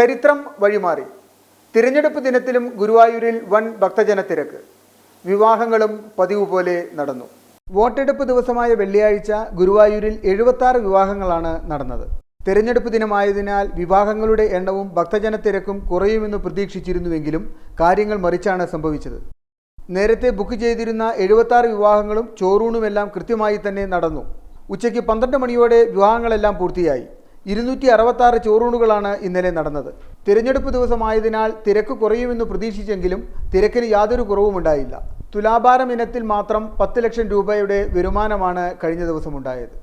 ചരിത്രം വഴിമാറി. തിരഞ്ഞെടുപ്പ് ദിനത്തിലും ഗുരുവായൂരിൽ വൻ ഭക്തജന തിരക്ക് വിവാഹങ്ങളും പതിവ് പോലെ നടന്നു. വോട്ടെടുപ്പ് ദിവസമായ വെള്ളിയാഴ്ച ഗുരുവായൂരിൽ എഴുപത്താറ് വിവാഹങ്ങളാണ് നടന്നത്. തിരഞ്ഞെടുപ്പ് ദിനമായതിനാൽ വിവാഹങ്ങളുടെ എണ്ണവും ഭക്തജന തിരക്കും കുറയുമെന്ന് പ്രതീക്ഷിച്ചിരുന്നുവെങ്കിലും കാര്യങ്ങൾ മറിച്ചാണ് സംഭവിച്ചത്. നേരത്തെ ബുക്ക് ചെയ്തിരുന്ന എഴുപത്താറ് വിവാഹങ്ങളും ചോറൂണുമെല്ലാം കൃത്യമായി തന്നെ നടന്നു. ഉച്ചയ്ക്ക് പന്ത്രണ്ട് മണിയോടെ വിവാഹങ്ങളെല്ലാം പൂർത്തിയായി. ഇരുന്നൂറ്റി അറുപത്താറ് ചോറൂണുകളാണ് ഇന്നലെ നടന്നത്. തിരഞ്ഞെടുപ്പ് ദിവസമായതിനാൽ തിരക്ക് കുറയുമെന്ന് പ്രതീക്ഷിച്ചെങ്കിലും തിരക്കിന് യാതൊരു കുറവുമുണ്ടായില്ല തുലാഭാരം ഇനത്തിൽ മാത്രം പത്ത് ലക്ഷം രൂപയുടെ വരുമാനമാണ് കഴിഞ്ഞ ദിവസം ഉണ്ടായത്.